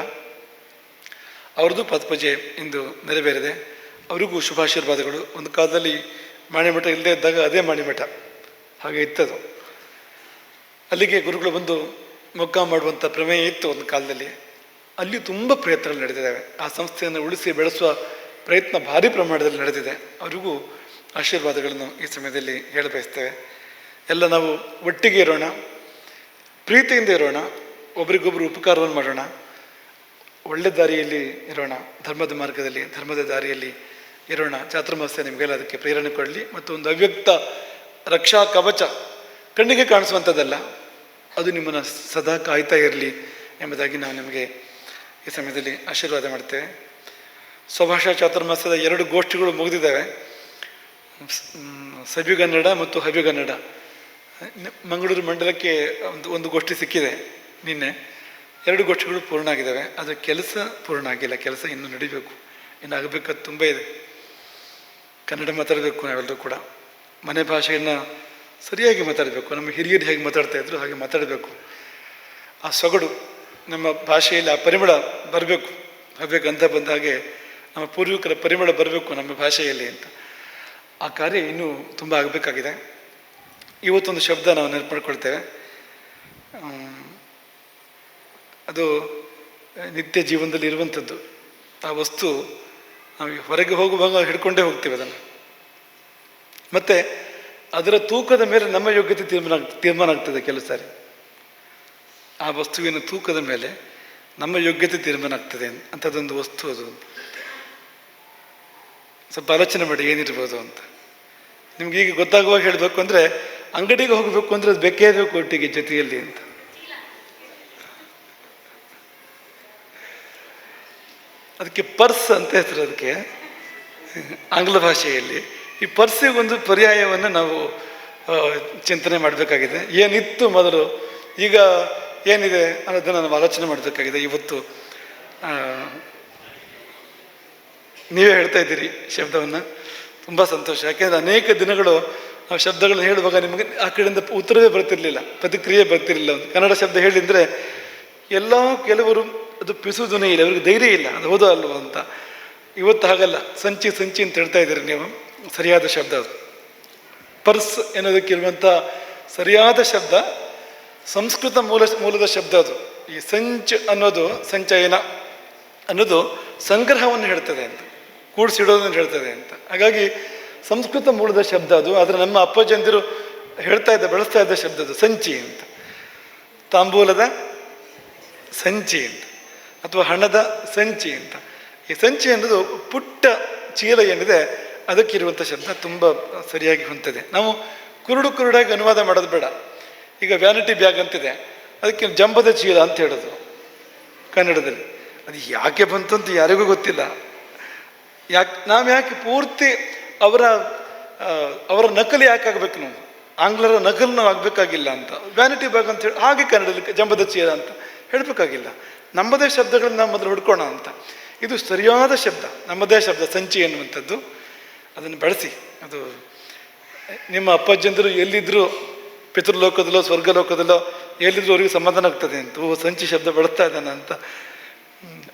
ಅವ್ರದ್ದು ಪದಪೂಜೆ ಇಂದು ನೆರವೇರಿದೆ. ಅವರಿಗೂ ಶುಭಾಶೀರ್ವಾದಗಳು. ಒಂದು ಕಾಲದಲ್ಲಿ ಮಾಣಿಮಠ ಇಲ್ಲದೆ ಇದ್ದಾಗ ಅದೇ ಮಾಣಿಮಠ. ಹಾಗೆ ಇತ್ತದು. ಅಲ್ಲಿಗೆ ಗುರುಗಳು ಬಂದು ಮೊಗ್ಗ ಮಾಡುವಂಥ ಪ್ರಮೇಯ ಇತ್ತು ಒಂದು ಕಾಲದಲ್ಲಿ. ಅಲ್ಲಿ ತುಂಬ ಪ್ರಯತ್ನಗಳು ನಡೆದಿದ್ದಾವೆ. ಆ ಸಂಸ್ಥೆಯನ್ನು ಉಳಿಸಿ ಬೆಳೆಸುವ ಪ್ರಯತ್ನ ಭಾರಿ ಪ್ರಮಾಣದಲ್ಲಿ ನಡೆದಿದೆ. ಅವರಿಗೂ ಆಶೀರ್ವಾದಗಳನ್ನು ಈ ಸಮಯದಲ್ಲಿ ಹೇಳಬಯಸ್ತೇವೆ ಎಲ್ಲ ನಾವು ಒಟ್ಟಿಗೆ ಇರೋಣ, ಪ್ರೀತಿಯಿಂದ ಇರೋಣ, ಒಬ್ರಿಗೊಬ್ರು ಉಪಕಾರವನ್ನು ಮಾಡೋಣ, ಒಳ್ಳೆ ದಾರಿಯಲ್ಲಿ ಇರೋಣ, ಧರ್ಮದ ಮಾರ್ಗದಲ್ಲಿ, ಧರ್ಮದ ದಾರಿಯಲ್ಲಿ ಇರೋಣ. ಚಾತುರ್ಮಾಸ್ಯ ನಿಮಗೆಲ್ಲ ಅದಕ್ಕೆ ಪ್ರೇರಣೆ ಕೊಡಲಿ. ಮತ್ತು ಒಂದು ಅವ್ಯಕ್ತ ರಕ್ಷಾ ಕವಚ ಕಣ್ಣಿಗೆ ಕಾಣಿಸುವಂಥದ್ದಲ್ಲ, ಅದು ನಿಮ್ಮನ್ನು ಸದಾ ಕಾಯ್ತಾ ಇರಲಿ ಎಂಬುದಾಗಿ ನಾವು ನಿಮಗೆ ಈ ಸಮಯದಲ್ಲಿ ಆಶೀರ್ವಾದ ಮಾಡ್ತೇವೆ ಸ್ವಭಾಷಾ ಚಾತುರ್ಮಾಸದ ಎರಡು ಗೋಷ್ಠಿಗಳು ಮುಗಿದಿದ್ದಾವೆ. ಮ್, ಸವಿಗನ್ನಡ ಮತ್ತು ಹಬಿಗನ್ನಡ ಮಂಗಳೂರು ಮಂಡಲಕ್ಕೆ ಒಂದು ಒಂದು ಗೋಷ್ಠಿ ಸಿಕ್ಕಿದೆ ನಿನ್ನೆ. ಎರಡು ಗೋಷ್ಠಿಗಳು ಪೂರ್ಣ ಆಗಿದ್ದಾವೆ. ಆದರೆ ಕೆಲಸ ಪೂರ್ಣ ಆಗಿಲ್ಲ. ಕೆಲಸ ಇನ್ನೂ ನಡಿಬೇಕು. ಇನ್ನು ಆಗಬೇಕಾದ ತುಂಬ ಇದೆ. ಕನ್ನಡ ಮಾತಾಡಬೇಕು ನಾವೆಲ್ಲರೂ ಕೂಡ. ಮನೆ ಭಾಷೆಯನ್ನು ಸರಿಯಾಗಿ ಮಾತಾಡಬೇಕು. ನಮ್ಮ ಹಿರಿಯರು ಹೇಗೆ ಮಾತಾಡ್ತಾ ಇದ್ರು ಹಾಗೆ ಮಾತಾಡಬೇಕು. ಆ ಸೊಗಡು ನಮ್ಮ ಭಾಷೆಯಲ್ಲಿ ಆ ಪರಿಮಳ ಬರಬೇಕು. ಹವ್ಯಕ ಅಂತ ಬಂದ ಹಾಗೆ ನಮ್ಮ ಪೂರ್ವಿಕರ ಪರಿಮಳ ಬರಬೇಕು ನಮ್ಮ ಭಾಷೆಯಲ್ಲಿ ಅಂತ. ಆ ಕಾರ್ಯ ಇನ್ನೂ ತುಂಬ ಆಗಬೇಕಾಗಿದೆ. ಇವತ್ತೊಂದು ಶಬ್ದ ನಾವು ನೆನಪು ಮಾಡ್ಕೊಳ್ತೇವೆ. ಅದು ನಿತ್ಯ ಜೀವನದಲ್ಲಿ ಇರುವಂಥದ್ದು. ಆ ವಸ್ತು ನಾವು ಹೊರಗೆ ಹೋಗುವಾಗ ಹಿಡ್ಕೊಂಡೇ ಹೋಗ್ತೀವಿ ಅದನ್ನು. ಮತ್ತು ಅದರ ತೂಕದ ಮೇಲೆ ನಮ್ಮ ಯೋಗ್ಯತೆ ತೀರ್ಮಾನ ತೀರ್ಮಾನ ಆಗ್ತದೆ ಕೆಲವು ಸಾರಿ. ಆ ವಸ್ತುವಿನ ತೂಕದ ಮೇಲೆ ನಮ್ಮ ಯೋಗ್ಯತೆ ತೀರ್ಮಾನ ಆಗ್ತದೆ ಅಂಥದ್ದೊಂದು ವಸ್ತು ಅದು. ಸ್ವಲ್ಪ ಆಲೋಚನೆ ಮಾಡಿ ಏನಿರ್ಬೋದು ಅಂತ. ನಿಮ್ಗೆ ಈಗ ಗೊತ್ತಾಗುವಾಗ ಹೇಳಬೇಕು ಅಂದರೆ ಅಂಗಡಿಗೆ ಹೋಗಬೇಕು ಅಂದರೆ ಅದು ಬೇಕೇ ಬೇಕು ಒಟ್ಟಿಗೆ ಜೊತೆಯಲ್ಲಿ ಅಂತ. ಅದಕ್ಕೆ ಪರ್ಸ್ ಅಂತ ಹೆಸರು ಅದಕ್ಕೆ. ಆಂಗ್ಲ ಭಾಷೆಯಲ್ಲಿ. ಈ ಪರ್ಸಿಗೆ ಒಂದು ಪರ್ಯಾಯವನ್ನು ನಾವು ಚಿಂತನೆ ಮಾಡಬೇಕಾಗಿದೆ. ಏನಿತ್ತು ಮೊದಲು? ಈಗ ಏನಿದೆ ಅನ್ನೋದನ್ನು ನಾವು ಆಲೋಚನೆ ಮಾಡಬೇಕಾಗಿದೆ ಇವತ್ತು. ನೀವೇ ಹೇಳ್ತಾ ಇದ್ದೀರಿ ಶಬ್ದವನ್ನು. ತುಂಬ ಸಂತೋಷ. ಯಾಕೆಂದರೆ ಅನೇಕ ದಿನಗಳು ನಾವು ಶಬ್ದಗಳನ್ನು ಹೇಳುವಾಗ ನಿಮಗೆ ಆ ಕಡೆಯಿಂದ ಉತ್ತರವೇ ಬರ್ತಿರಲಿಲ್ಲ, ಪ್ರತಿಕ್ರಿಯೆ ಬರ್ತಿರಲಿಲ್ಲ ಒಂದು. ಕನ್ನಡ ಶಬ್ದ ಹೇಳಿದರೆ ಎಲ್ಲ ಕೆಲವರು ಅದು ಪಿಸುದುನೇ ಇಲ್ಲ, ಅವ್ರಿಗೆ ಧೈರ್ಯ ಇಲ್ಲ, ಅದು ಹೌದೋ ಅಲ್ವೋ ಅಂತ. ಇವತ್ತು ಹಾಗಲ್ಲ, ಸಂಚಿ ಸಂಚಿ ಅಂತ ಹೇಳ್ತಾ ಇದ್ದೀರಿ ನೀವು. ಸರಿಯಾದ ಶಬ್ದ ಅದು. ಪರ್ಸ್ ಎನ್ನುವುದಕ್ಕಿರುವಂಥ ಸರಿಯಾದ ಶಬ್ದ ಸಂಸ್ಕೃತ ಮೂಲ ಮೂಲದ ಶಬ್ದ ಅದು. ಈ ಸಂಚ್ ಅನ್ನೋದು ಸಂಚಯನ ಅನ್ನೋದು ಸಂಗ್ರಹವನ್ನು ಹೇಳ್ತದೆ ಅಂತ, ಕೂಡಿಸಿಡೋದನ್ನು ಹೇಳ್ತದೆ ಅಂತ. ಹಾಗಾಗಿ ಸಂಸ್ಕೃತ ಮೂಲದ ಶಬ್ದ ಅದು, ಆದರೆ ನಮ್ಮ ಅಪ್ಪಜಂದಿರು ಹೇಳ್ತಾ ಇದ್ದ, ಬಳಸ್ತಾ ಇದ್ದ ಶಬ್ದ ಅದು, ಸಂಚಿ ಅಂತ. ತಾಂಬೂಲದ ಸಂಚಿ ಅಂತ, ಅಥವಾ ಹಣದ ಸಂಚಿ ಅಂತ. ಈ ಸಂಚಿ ಅನ್ನೋದು ಪುಟ್ಟ ಚೀಲ ಏನಿದೆ, ಅದಕ್ಕಿರುವಂಥ ಶಬ್ದ ತುಂಬ ಸರಿಯಾಗಿ ಹೊಂತದೆ ನಾವು ಕುರುಡು ಕುರುಡಾಗಿ ಅನುವಾದ ಮಾಡೋದು ಬೇಡ. ಈಗ ವ್ಯಾನಿಟಿ ಬ್ಯಾಗ್ ಅಂತಿದೆ. ಅದಕ್ಕೆ ಜಂಬದ ಚೀಲ ಅಂತ ಹೇಳೋದು ಕನ್ನಡದಲ್ಲಿ. ಅದು ಯಾಕೆ ಬಂತು ಅಂತ ಯಾರಿಗೂ ಗೊತ್ತಿಲ್ಲ. ಯಾಕೆ, ನಾವು ಯಾಕೆ ಪೂರ್ತಿ ಅವರ ಅವರ ನಕಲಿ ಯಾಕೆ ಆಗಬೇಕು ನಾವು? ಆಂಗ್ಲರ ನಕಲು ನಾವು ಆಗಬೇಕಾಗಿಲ್ಲ ಅಂತ. ವ್ಯಾನಿಟಿ ಬ್ಯಾಗ್ ಅಂತ ಹೇಳಿ, ಹಾಗೆ ಕನ್ನಡದಲ್ಲಿ ಜಂಬದ ಚೀಲ ಅಂತ ಹೇಳಬೇಕಾಗಿಲ್ಲ. ನಮ್ಮದೇ ಶಬ್ದಗಳನ್ನ ನಾವು ಮೊದಲು ಹುಡ್ಕೋಣ ಅಂತ. ಇದು ಸರಿಯಾದ ಶಬ್ದ. ನಮ್ಮದೇ ಶಬ್ದ, ಸಂಚಿ ಎನ್ನುವಂಥದ್ದು. ಅದನ್ನು ಬಳಸಿ. ಅದು, ನಿಮ್ಮ ಅಪ್ಪಾಜಂದರು ಎಲ್ಲಿದ್ದರೂ ಪಿತೃಲೋಕದಲ್ಲೋ, ಸ್ವರ್ಗಲೋಕದಲ್ಲೋ ಎಲ್ಲಿದ್ರು ಅವರಿಗೆ ಸಮಾಧಾನ ಆಗ್ತದೆ ಅಂತ. ಓ, ಸಂಚಿ ಶಬ್ದ ಬಳಸ್ತಾ ಇದ್ದಾನೆ ಅಂತ.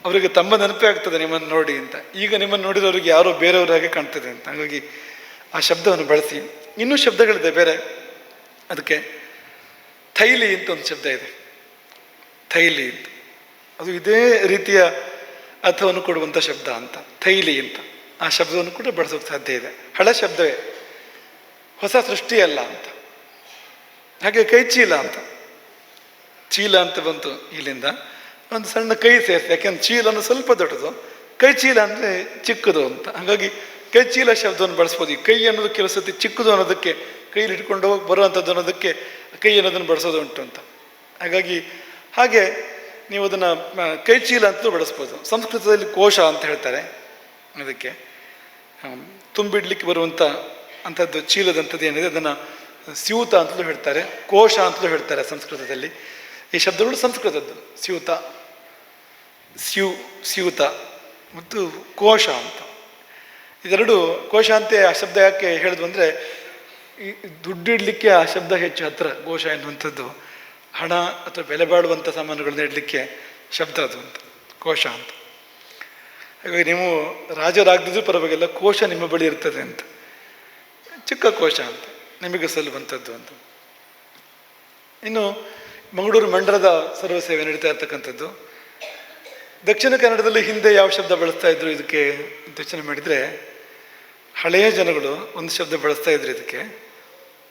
ಅವರಿಗೆ ತಮ್ಮ ನೆನಪೇ ಆಗ್ತದೆ ನಿಮ್ಮನ್ನು ನೋಡಿ ಅಂತ. ಈಗ ನಿಮ್ಮನ್ನು ನೋಡಿರೋರಿಗೆ ಯಾರೋ ಬೇರೆಯವ್ರ ಹಾಗೆ ಕಾಣ್ತದೆ ಅಂತ. ಹಾಗಾಗಿ ಆ ಶಬ್ದವನ್ನು ಬಳಸಿ. ಇನ್ನೂ ಶಬ್ದಗಳಿದೆ ಬೇರೆ. ಅದಕ್ಕೆ ಥೈಲಿ ಅಂತ ಒಂದು ಶಬ್ದ ಇದೆ. ಥೈಲಿ ಅಂತ. ಅದು ಇದೇ ರೀತಿಯ ಅರ್ಥವನ್ನು ಕೊಡುವಂಥ ಶಬ್ದ ಅಂತ. ಥೈಲಿ ಅಂತ. ಆ ಶಬ್ದವನ್ನು ಕೂಡ ಬಳಸೋಕೆ ಸಾಧ್ಯ ಇದೆ. ಹಳೆ ಶಬ್ದವೇ. ಹೊಸ ಸೃಷ್ಟಿಯಲ್ಲ ಅಂತ. ಹಾಗೆ ಕೈ ಚೀಲ ಅಂತ. ಚೀಲ ಅಂತ ಬಂತು ಇಲ್ಲಿಂದ. ಒಂದು ಸಣ್ಣ ಕೈ ಸೇರಿಸಿ ಯಾಕೆಂದ್ರೆ ಚೀಲ ಅನ್ನೋದು ಸ್ವಲ್ಪ ದೊಡ್ಡದು. ಕೈ ಚೀಲ ಅಂದರೆ ಚಿಕ್ಕದು ಅಂತ. ಹಾಗಾಗಿ ಕೈ ಚೀಲ ಶಬ್ದವನ್ನು ಬಳಸ್ಬೋದು. ಈ ಕೈ ಅನ್ನೋದು ಕೆಲವು ಸತಿ ಚಿಕ್ಕದು ಅನ್ನೋದಕ್ಕೆ, ಕೈಯಲ್ಲಿ ಇಟ್ಕೊಂಡು ಹೋಗಿ ಬರುವಂಥದ್ದು ಅನ್ನೋದಕ್ಕೆ ಕೈ ಅನ್ನೋದನ್ನು ಬಳಸೋದು ಉಂಟು ಅಂತ. ಹಾಗಾಗಿ ಹಾಗೆ ನೀವು ಅದನ್ನು ಕೈ ಚೀಲ ಅಂತಲೂ ಬಳಸ್ಬೋದು. ಸಂಸ್ಕೃತದಲ್ಲಿ ಕೋಶ ಅಂತ ಹೇಳ್ತಾರೆ. ಅದಕ್ಕೆ ತುಂಬಿಡ್ಲಿಕ್ಕೆ ಬರುವಂಥ ಅಂಥದ್ದು, ಚೀಲದಂಥದ್ದು ಏನಿದೆ, ಅದನ್ನು ಸ್ಯೂತ ಅಂತಲೂ ಹೇಳ್ತಾರೆ, ಕೋಶ ಅಂತಲೂ ಹೇಳ್ತಾರೆ ಸಂಸ್ಕೃತದಲ್ಲಿ. ಈ ಶಬ್ದಗಳು ಸಂಸ್ಕೃತದ್ದು, ಸ್ಯೂತ, ಸ್ಯೂ, ಸ್ಯೂತ ಮತ್ತು ಕೋಶ ಅಂತ. ಇದೆರಡು, ಕೋಶ ಅಂತ ಆ ಶಬ್ದ ಯಾಕೆ ಹೇಳಿದ್ವು ಅಂದರೆ, ಈ ದುಡ್ಡಿಡಲಿಕ್ಕೆ ಆ ಶಬ್ದ ಹೆಚ್ಚು ಹತ್ರ, ಕೋಶ ಎನ್ನುವಂಥದ್ದು. ಹಣ ಅಥವಾ ಬೆಲೆ ಬಾಳುವಂಥ ಸಾಮಾನುಗಳನ್ನ ಇಡಲಿಕ್ಕೆ ಶಬ್ದ ಅದು ಅಂತ, ಕೋಶ ಅಂತ. ಹಾಗಾಗಿ ನೀವು ರಾಜರಾಗದಿದ್ರೂ ಪರವಾಗಿಲ್ಲ, ಕೋಶ ನಿಮ್ಮ ಬಳಿ ಇರ್ತದೆ ಅಂತ. ಚಿಕ್ಕ ಕೋಶ ಅಂತ. ನಿಮಗೆ ಸಲ್ಲುವಂಥದ್ದು ಅಂತ. ಇನ್ನು ಮಂಗಳೂರು ಮಂಡಲದ ಸರ್ವಸೇವೆ ನಡೀತಾ ಇರ್ತಕ್ಕಂಥದ್ದು. ದಕ್ಷಿಣ ಕನ್ನಡದಲ್ಲಿ ಹಿಂದೆ ಯಾವ ಶಬ್ದ ಬಳಸ್ತಾ ಇದ್ರು ಇದಕ್ಕೆ ಯೋಚನೆ ಮಾಡಿದರೆ, ಹಳೆಯ ಜನಗಳು ಒಂದು ಶಬ್ದ ಬಳಸ್ತಾ ಇದ್ರು ಇದಕ್ಕೆ.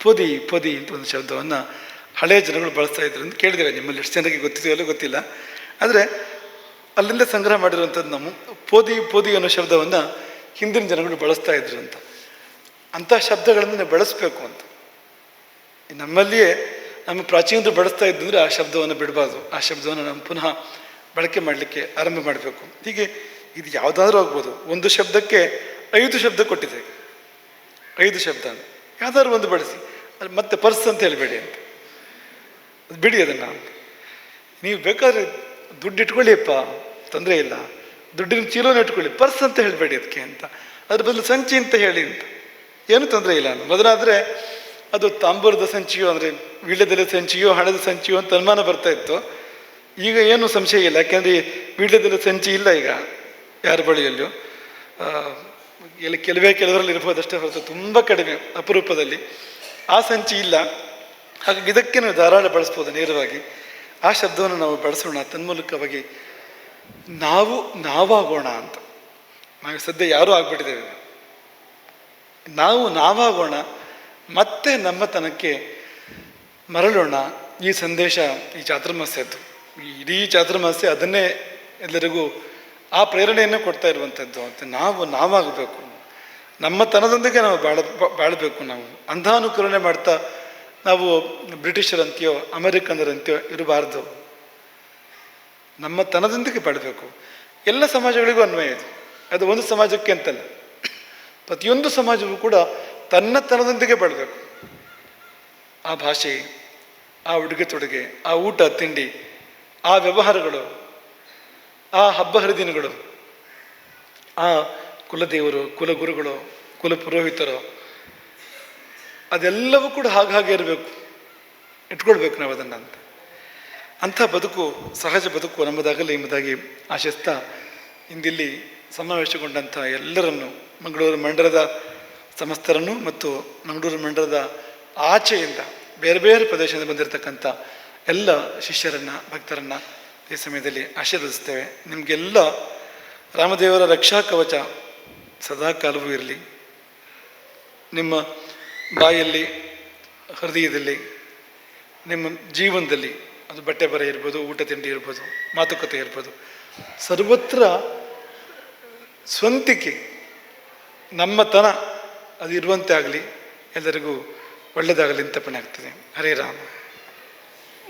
ಪೊದಿ ಪೊದಿ ಅಂತ ಒಂದು ಶಬ್ದವನ್ನು ಹಳೆಯ ಜನಗಳು ಬಳಸ್ತಾ ಇದ್ರು ಅಂತ ಕೇಳಿದ್ದೇವೆ ನಿಮ್ಮಲ್ಲಿ ಎಷ್ಟು ಜನಕ್ಕೆ ಗೊತ್ತಿದೆಯೋ ಗೊತ್ತಿಲ್ಲ. ಆದರೆ ಅಲ್ಲಿಂದ ಸಂಗ್ರಹ ಮಾಡಿರುವಂಥದ್ದು ನಾವು ಪೋದಿ ಪೋದಿ ಅನ್ನೋ ಶಬ್ದವನ್ನು ಹಿಂದಿನ ಜನಗಳು ಬಳಸ್ತಾ ಇದ್ರು ಅಂತ. ಅಂಥ ಶಬ್ದಗಳನ್ನು ನಾವು ಬಳಸಬೇಕು ಅಂತ. ನಮ್ಮಲ್ಲಿಯೇ ನಮ್ಮ ಪ್ರಾಚೀನರು ಬಳಸ್ತಾ ಇದ್ದಂದರೆ ಆ ಶಬ್ದವನ್ನು ಬಿಡಬಾರ್ದು. ಆ ಶಬ್ದವನ್ನು ನಾವು ಪುನಃ ಬಳಕೆ ಮಾಡಲಿಕ್ಕೆ ಆರಂಭ ಮಾಡಬೇಕು. ಹೀಗೆ ಇದು ಯಾವುದಾದ್ರೂ ಆಗ್ಬೋದು. ಒಂದು ಶಬ್ದಕ್ಕೆ ಐದು ಶಬ್ದ ಕೊಟ್ಟಿದೆ. ಐದು ಶಬ್ದ ಯಾವ್ದಾದ್ರು ಒಂದು ಬಳಸಿ. ಅಲ್ಲಿ ಮತ್ತೆ ಪರ್ಸ್ ಅಂತ ಹೇಳಬೇಡಿ ಅಂತ. ಅದು ಬಿಡಿ ಅದನ್ನು. ನೀವು ಬೇಕಾದ್ರೆ ದುಡ್ಡು ಇಟ್ಕೊಳ್ಳಿಪ್ಪ ತೊಂದರೆ ಇಲ್ಲ. ದುಡ್ಡಿನ ಚೀಲೋನ ಇಟ್ಕೊಳ್ಳಿ. ಪರ್ಸ್ ಅಂತ ಹೇಳಬೇಡಿ ಅದಕ್ಕೆ ಅಂತ. ಅದ್ರ ಬದಲು ಸಂಚಿ ಅಂತ ಹೇಳಿ ಅಂತ. ಏನು ತೊಂದರೆ ಇಲ್ಲ. ಮೊದಲಾದರೆ ಅದು ತಾಂಬೂರದ ಸಂಚಿಯೋ ಅಂದರೆ ವೀಳ್ಯದೆಲೆ ಸಂಚಿಯೋ ಹಣದ ಸಂಚಿಯೋ ಅಂತ ಅನುಮಾನ ಬರ್ತಾ ಇತ್ತು. ಈಗ ಏನು ಸಂಶಯ ಇಲ್ಲ. ಯಾಕೆಂದರೆ ವೀಳ್ಯದೆಲೆ ಸಂಚಿ ಇಲ್ಲ ಈಗ ಯಾರ ಬಳಿಯಲ್ಲೂ. ಎಲ್ಲಿ ಕೆಲವೇ ಕೆಲವರಲ್ಲಿ ಇರ್ಬೋದಷ್ಟೇ ಹೊರತು ತುಂಬ ಕಡಿಮೆ ಅಪರೂಪದಲ್ಲಿ. ಆ ಸಂಚಿ ಇಲ್ಲ. ಹಾಗಾಗಿ ಇದಕ್ಕೆ ನಾವು ಧಾರಾಳ ಬಳಸ್ಬೋದು ನೇರವಾಗಿ. ಆ ಶಬ್ದವನ್ನು ನಾವು ಬಳಸೋಣ. ತನ್ಮೂಲಕವಾಗಿ ನಾವು ನಾವಾಗೋಣ ಅಂತ. ನಾವು ಸದ್ಯ ಯಾರೂ ಆಗ್ಬಿಟ್ಟಿದ್ದೇವೆ. ನಾವು ನಾವಾಗೋಣ, ಮತ್ತೆ ನಮ್ಮತನಕ್ಕೆ ಮರಳೋಣ ಈ ಸಂದೇಶ ಈ ಚಾತುರ್ಮಾಸ್ಯದ್ದು ಇಡೀ ಚಾತುರ್ಮಾಸ್ಯ ಅದನ್ನೇ ಎಲ್ಲರಿಗೂ ಆ ಪ್ರೇರಣೆಯನ್ನು ಕೊಡ್ತಾ ಇರುವಂಥದ್ದು. ಅಂತ ನಾವು ನಾವಾಗಬೇಕು. ನಮ್ಮ ತನದೊಂದಿಗೆ ನಾವು ಬಾಳ ಬಾಳಬೇಕು ನಾವು. ಅಂಧಾನುಕರಣೆ ಮಾಡ್ತಾ ನಾವು ಬ್ರಿಟಿಷರಂತೆಯೋ, ಅಮೆರಿಕನ್ನರಂತೆಯೋ ಇರಬಾರ್ದು. ನಮ್ಮ ತನದೊಂದಿಗೆ ಬಾಳಬೇಕು. ಎಲ್ಲ ಸಮಾಜಗಳಿಗೂ ಅನ್ವಯ ಇದೆ. ಅದು ಒಂದು ಸಮಾಜಕ್ಕೆ ಅಂತಲ್ಲ. ಪ್ರತಿಯೊಂದು ಸಮಾಜವೂ ಕೂಡ ತನ್ನ ತನದೊಂದಿಗೆ ಬಾಳಬೇಕು ಆ ಭಾಷೆ, ಆ ಉಡುಗೆ ತೊಡುಗೆ, ಆ ಊಟ, ತಿಂಡಿ, ಆ ವ್ಯವಹಾರಗಳು, ಆ ಹಬ್ಬ ಹರಿದಿನಗಳು, ಆ ಕುಲದೇವರು, ಕುಲಗುರುಗಳು ಕುಲ ಪುರೋಹಿತರು ಅದೆಲ್ಲವೂ ಕೂಡ ಹಾಗೆ ಇರಬೇಕು. ಇಟ್ಕೊಳ್ಬೇಕು ನಾವು ಅದನ್ನು ಅಂತ. ಅಂಥ ಬದುಕು, ಸಹಜ ಬದುಕು ನಮ್ಮದಾಗಲಿ ಎಂಬುದಾಗಿ ಆಶಿಸ್ತಾ ಇಂದಿಲ್ಲಿ ಸಮಾವೇಶಗೊಂಡಂಥ ಎಲ್ಲರನ್ನು ಮಂಗಳೂರು ಮಂಡಲದ ಸಮಸ್ತರನ್ನು ಮತ್ತು ಮಂಗಳೂರು ಮಂಡಲದ ಆಚೆಯಿಂದ ಬೇರೆ ಬೇರೆ ಪ್ರದೇಶದಿಂದ ಬಂದಿರತಕ್ಕಂಥ ಎಲ್ಲ ಶಿಷ್ಯರನ್ನು, ಭಕ್ತರನ್ನು ಈ ಸಮಯದಲ್ಲಿ ಆಶೀರ್ವದಿಸ್ತೇವೆ. ನಿಮಗೆಲ್ಲ ರಾಮದೇವರ ರಕ್ಷಾ ಕವಚ ಸದಾ ಕಾಲವೂ ಇರಲಿ. ನಿಮ್ಮ ಬಾಯಲ್ಲಿ, ಹೃದಯದಲ್ಲಿ, ನಿಮ್ಮ ಜೀವನದಲ್ಲಿ, ಅದು ಬಟ್ಟೆ ಬರ ಇರ್ಬೋದು, ಊಟ ತಿಂಡಿ ಇರ್ಬೋದು, ಮಾತುಕತೆ ಇರ್ಬೋದು, ಸರ್ವತ್ರ ಸ್ವಂತಿಕೆ ನಮ್ಮತನ ಅದು ಇರುವಂತೆ ಆಗಲಿ, ಎಲ್ಲರಿಗೂ ಒಳ್ಳೆಯದಾಗಲಿ ಅಂತ ಪಣೆ ಆಗ್ತದೆ ಹರೇ ರಾಮ.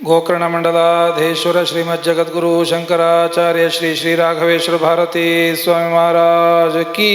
ಗೋಕರ್ಣ ಮಂಡಲಾಧೀಶ್ವರ ಶ್ರೀಮದ್ ಜಗದ್ಗುರು ಶಂಕರಾಚಾರ್ಯ ಶ್ರೀ ಶ್ರೀ ರಾಘವೇಶ್ವರ ಭಾರತೀ ಸ್ವಾಮಿ ಮಹಾರಾಜ ಕಿ.